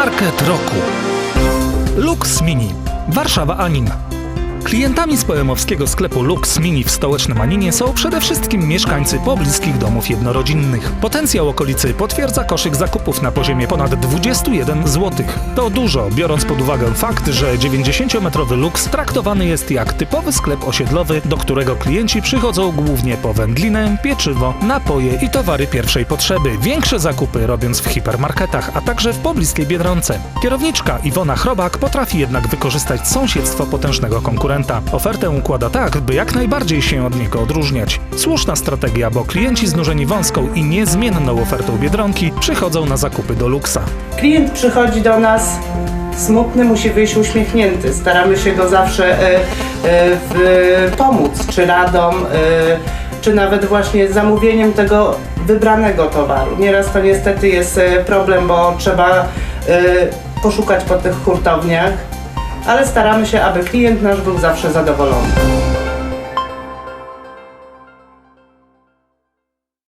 Market roku. Lux Mini. Warszawa Anin. Klientami z poemowskiego sklepu Lux Mini w stołecznym Aninie są przede wszystkim mieszkańcy pobliskich domów jednorodzinnych. Potencjał okolicy potwierdza koszyk zakupów na poziomie ponad 21 zł. To dużo, biorąc pod uwagę fakt, że 90-metrowy Lux traktowany jest jak typowy sklep osiedlowy, do którego klienci przychodzą głównie po wędlinę, pieczywo, napoje i towary pierwszej potrzeby. Większe zakupy robiąc w hipermarketach, a także w pobliskiej Biedronce. Kierowniczka Iwona Chrobak potrafi jednak wykorzystać sąsiedztwo potężnego konkurenta. Ofertę układa tak, by jak najbardziej się od niego odróżniać. Słuszna strategia, bo klienci znużeni wąską i niezmienną ofertą Biedronki przychodzą na zakupy do Luxa. Klient przychodzi do nas smutny, musi wyjść uśmiechnięty. Staramy się go zawsze e, e, w, pomóc, czy radą, e, czy nawet właśnie zamówieniem tego wybranego towaru. Nieraz to niestety jest e, problem, bo trzeba e, poszukać po tych hurtowniach, ale staramy się, aby klient nasz był zawsze zadowolony.